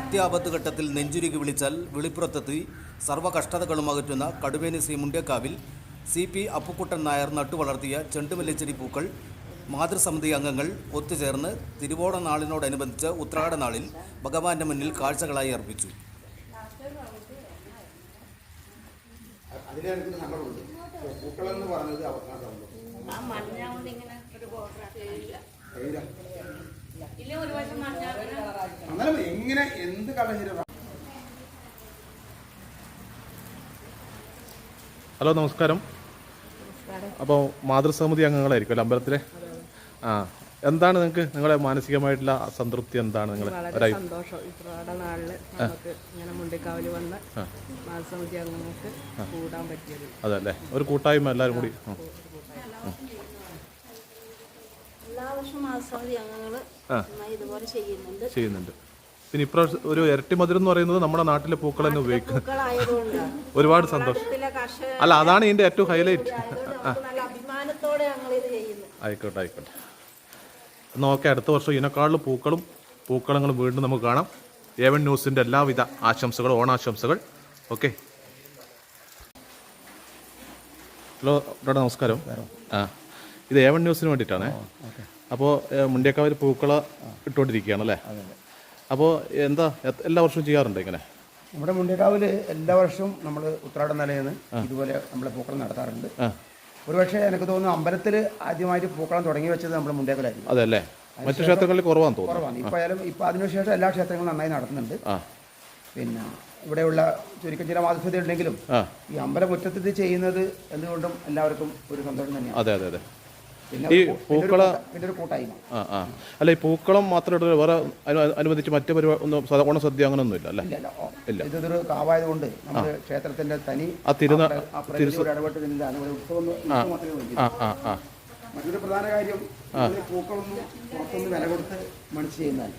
അത്യാപത്ത് ഘട്ടത്തിൽ നെഞ്ചുരുകി വിളിച്ചാൽ വെളിപ്പുറത്തെത്തി സർവകഷ്ടതകളും അകറ്റുന്ന കടുവേനി ശ്രീ മുണ്ടേക്കാവിൽ സി പി അപ്പുക്കുട്ടൻ നായർ നട്ടുവളർത്തിയ ചെണ്ടുമല്ലിച്ചെടി പൂക്കൾ മാതൃസമിതി അംഗങ്ങൾ ഒത്തുചേർന്ന് തിരുവോണ നാളിനോടനുബന്ധിച്ച് ഉത്രാട നാളിൽ ഭഗവാന്റെ മുന്നിൽ കാഴ്ചകളായി അർപ്പിച്ചു. പൂക്കളെന്ന് പറഞ്ഞത് അവസാന സംഭവം ആ മഞ്ഞ കൊണ്ട് ഇങ്ങനെ ഒരു ബോർഡർ ആക്കിയില്ല കഴിയില്ല ഇല്ല ഒരു വശം മഞ്ഞ അങ്ങനെ എങ്ങനെ എന്ത് കളശീല ഹലോ നമസ്കാരം. അപ്പോൾ മാതൃസമിതി അംഗങ്ങളായിരിക്കും അല്ലേ അമ്പലത്തിലെ? ആ എന്താണ് നിങ്ങൾക്ക് നിങ്ങളെ മാനസികമായിട്ടുള്ള സംതൃപ്തി എന്താണ് നിങ്ങൾ വളരെ സന്തോഷം. ഇത്രയുടെ നാളിൽ നമുക്ക് ഇങ്ങനെ മുണ്ടിക്കാവിൽ വന്ന് മാസമിതി അംഗങ്ങൾക്ക് കൂടാൻ പറ്റിയത് അതല്ലേ ഒരു കൂട്ടായ്മ എല്ലാവരും കൂടി. എല്ലാ വർഷവും അംഗങ്ങൾ ഇതുപോലെ ചെയ്യുന്നുണ്ട്. ചെയ്യുന്നുണ്ട്. പിന്നെ ഇപ്രാവശ്യം ഒരു ഇരട്ടി മധുരം എന്ന് പറയുന്നത് നമ്മുടെ നാട്ടിലെ പൂക്കൾ തന്നെ ഉപയോഗിക്കുന്നത് ഒരുപാട് സന്തോഷം. അല്ല അതാണ് ഇതിന്റെ ഏറ്റവും ഹൈലൈറ്റ് നല്ല അഭിമാനത്തോടെ ഞങ്ങൾ ഇത് ചെയ്യുന്നത് ആയിക്കോട്ടെ ആയിക്കോട്ടെ. എന്നാൽ ഓക്കെ അടുത്ത വർഷം ഇതിനേക്കാളും പൂക്കളും പൂക്കളങ്ങളും വീണ്ടും നമുക്ക് കാണാം. ഏവൻ ന്യൂസിന്റെ എല്ലാവിധ ആശംസകളും ഓണാശംസകൾ. ഓക്കെ. ഹലോ ഡോക്ടർ നമസ്കാരം. ആ ഇത് ഏവൻ ന്യൂസിന് വേണ്ടിയിട്ടാണേ. അപ്പോൾ മുണ്ടിയക്കാവിൽ പൂക്കള ഇട്ടുകൊണ്ടിരിക്കുകയാണല്ലേ അപ്പോൾ എന്താ എല്ലാ വർഷവും ചെയ്യാറുണ്ട് ഇങ്ങനെ? നമ്മുടെ മുണ്ടേക്കാവിൽ എല്ലാ വർഷവും നമ്മൾ ഉത്രാടം നിലയെന്ന് ഇതുപോലെ നമ്മളെ പൂക്കളം നടത്താറുണ്ട്. ഒരുപക്ഷെ എനിക്ക് തോന്നുന്നു അമ്പലത്തിൽ ആദ്യമായിട്ട് പൂക്കളം തുടങ്ങി വെച്ചത് നമ്മുടെ മുണ്ടേക്കലായിരുന്നു അതല്ലേ മറ്റു ക്ഷേത്രങ്ങളിൽ കുറവാണ് തോന്നുന്നു. കുറവാണ്. ഇപ്പം ആയാലും ഇപ്പം അതിനുശേഷം എല്ലാ ക്ഷേത്രങ്ങളും നന്നായി നടത്തുന്നുണ്ട്. പിന്നെ ഇവിടെയുള്ള ചുരുക്കം ചില ആ. ഈ അമ്പലമുറ്റത്ത് ചെയ്യുന്നത് എന്തുകൊണ്ടും എല്ലാവർക്കും ഒരു സന്തോഷം തന്നെയാണ്. അതെ അതെ അതെ. ഈ പൂക്കള- അല്ല ഈ പൂക്കളം മാത്രം ഇട്ട് വേറെ അനുവദിച്ച് അനുബന്ധിച്ച് മറ്റു പരിപാടി ഒന്നും സദ- ഓണസദ്യ അങ്ങനെയൊന്നും ഇല്ല അല്ലേ ഇല്ല. ഇതൊരു കാവായതുകൊണ്ട് നമ്മുടെ ക്ഷേത്രത്തിന്റെ തനി ആ തിരുന ഇടപെട്ട് മറ്റൊരു പ്രധാന കാര്യം പൂക്കളൊന്നും പുറത്തൊന്നും വില കൊടുത്ത് മണിച്ച് ചെയ്യുന്നതാണ്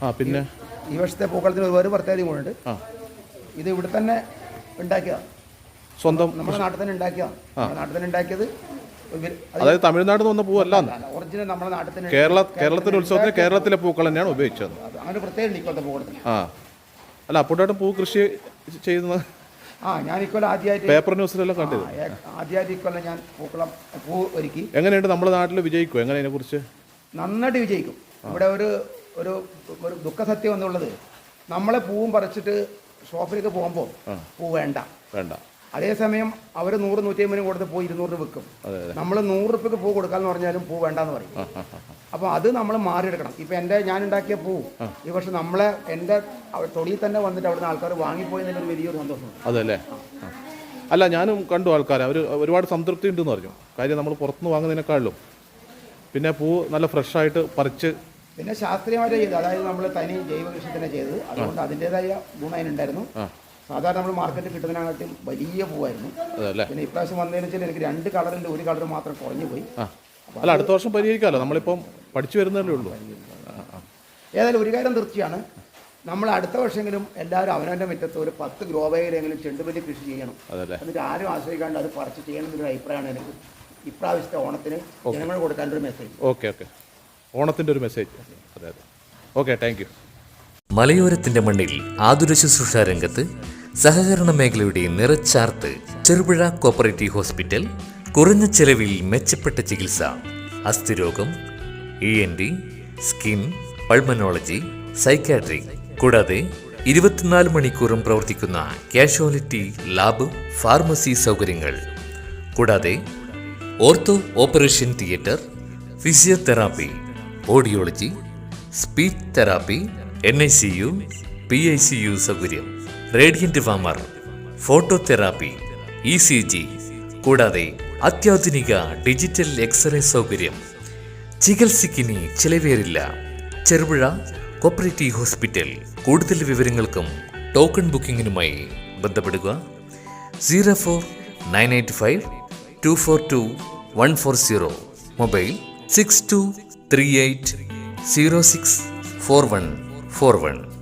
ആ പിന്നെ? ഈ വർഷത്തെ പൂക്കളത്തിന് ഒരു വേറെ പ്രത്യേകത കൂടെ ഉണ്ട്. ഇത് ഇവിടെ തന്നെ ഉണ്ടാക്കിയതാണ് സ്വന്തം നമ്മുടെ നാട്ടിൽ തന്നെ ഉണ്ടാക്കിയതാണ് നാട്ടിൽ തന്നെ ഉണ്ടാക്കിയത് അതായത് തമിഴ്നാട് നിന്ന് വന്ന പൂവല്ല ഒറിജിനൽ നമ്മുടെ നാട്ടിൽ കേരള കേരളത്തിന്റെ ഉത്സവത്തിന് കേരളത്തിലെ പൂക്കൾ തന്നെയാണ് ഉപയോഗിച്ചത്. അങ്ങനെ പ്രത്യേകം ഇപ്പോഴത്തെ പൂക്കളത്തിന്. ആ. അല്ല അപ്പോഴായിട്ട് പൂ കൃഷി ചെയ്യുന്ന ആ ഞാൻ ഇക്കൊല്ലം ആദ്യമായിട്ട് പേപ്പർ ന്യൂസിലെല്ലാം കണ്ടത്? ആദ്യമായിട്ട് ഇക്കൊല്ലം ഞാൻ പൂക്കളം പൂ ഒരുക്കി. എങ്ങനെയുണ്ട് നമ്മുടെ നാട്ടിൽ വിജയിക്കും എങ്ങനെ അതിനെക്കുറിച്ച്? നന്നായിട്ട് വിജയിക്കും. ഇവിടെ ഒരു ഒരു ഒരു ദുഃഖസത്യം എന്നുള്ളത് നമ്മളെ പൂവും പറിച്ചിട്ട് ഷോപ്പിലേക്ക് പോകുമ്പോൾ പൂ വേണ്ട. വേണ്ട. അതേസമയം അവർ നൂറ് നൂറ്റി അമ്പതിനും കൊടുത്ത് പൂ ഇരുന്നൂറ് രൂപ വിൽക്കും നമ്മൾ നൂറ് റുപ്യക്ക് പൂ കൊടുക്കാന്ന് പറഞ്ഞാലും പൂ വേണ്ടാന്ന് പറയും. അപ്പോൾ അത് നമ്മൾ മാറിയെടുക്കണം. ഇപ്പം എന്റെ ഞാൻ ഉണ്ടാക്കിയ പൂ ഈ പക്ഷെ നമ്മളെ എന്റെ തൊഴിൽ തന്നെ വന്നിട്ട് അവിടുന്ന് ആൾക്കാർ വാങ്ങിപ്പോയി എന്നൊരു വലിയൊരു സന്തോഷം. അതല്ലേ. അല്ല ഞാനും കണ്ടു ആൾക്കാർ അവർ ഒരുപാട് സംതൃപ്തി ഉണ്ടെന്ന് പറഞ്ഞു. കാര്യം നമ്മൾ പുറത്തുനിന്ന് വാങ്ങുന്നതിനേക്കാളും. പിന്നെ പൂ നല്ല ഫ്രഷായിട്ട് പറിച്ച്. പിന്നെ ശാസ്ത്രീയമായിട്ട് ചെയ്തു. അതായത് നമ്മൾ തനി ജൈവ കൃഷി തന്നെ ചെയ്തത് അതുകൊണ്ട് അതിന്റെതായ ഗുണം അതിനുണ്ടായിരുന്നു. സാധാരണ നമ്മൾ മാർക്കറ്റിൽ കിട്ടുന്നതിനകത്തും വലിയ പൂവായിരുന്നു. പിന്നെ ഇപ്രാവശ്യം വന്നതിന് വെച്ചാൽ എനിക്ക് രണ്ട് കളറിൽ ഒരു കളർ മാത്രം കുറഞ്ഞു പോയി. അല്ല അടുത്ത വർഷം പരിഹരിക്കാമല്ലോ നമ്മളിപ്പം പഠിച്ചു വരുന്നതല്ലേ ഉള്ളൂ. ഏതായാലും ഒരു കാര്യം തീർച്ചയാണ് നമ്മൾ അടുത്ത വർഷമെങ്കിലും എല്ലാവരും അവനവന്റെ മുറ്റത്ത് ഒരു പത്ത് ഗ്രോവയിലെങ്കിലും ചെണ്ടുപല്ലി ചെണ്ടുമല്ലി കൃഷി ചെയ്യണം. എന്നിട്ട് ആരും ആശ്രയിക്കാണ്ട് അത് പറിച്ച് ചെയ്യണം എന്നൊരു അഭിപ്രായമാണ് എനിക്ക്. ഇപ്രാവശ്യത്തെ ഓണത്തിന് ജനങ്ങൾ കൊടുക്കാനൊരു മെസ്സേജ് ഓക്കെ ഓക്കെ. ഓണത്തിന്റെ ഒരു മെസ്സേജ് അതെ അതെ. ഓക്കെ താങ്ക് യു മലയോരത്തിന്റെ മണ്ണിൽ ആതുര ശുശ്രൂഷ രംഗത്ത് സഹകരണ മേഖലയുടെ നിറച്ചാർത്ത് ചെറുപുഴ കോപ്പറേറ്റീവ് ഹോസ്പിറ്റൽ കുറഞ്ഞ ചെലവിൽ മെച്ചപ്പെട്ട ചികിത്സ അസ്ഥിരോഗം E N D skin pulmonology psychiatry കൂടാതെ ഇരുപത്തിനാല് മണിക്കൂറും പ്രവർത്തിക്കുന്ന കാഷ്വാലിറ്റി ലാബ് ഫാർമസി സൗകര്യങ്ങൾ. കൂടാതെ ortho operation theatre physiotherapy audiology speech therapy N I C U P I C U സൗകര്യം. Radiant warmer photo therapy E C G കൂടാതെ അത്യാധുനിക digital x-ray സൗകര്യം. ചികിത്സയ്ക്കിനി ചിലവേറില്ല. Cherupuzha cooperative hospital. കൂടുതൽ വിവരങ്ങൾക്കും ടോക്കൺ ബുക്കിംഗിനുമായി ബന്ധപ്പെടുക. Zero four nine eight five two four two one four zero. Mobile six two three eight zero six four one. Four one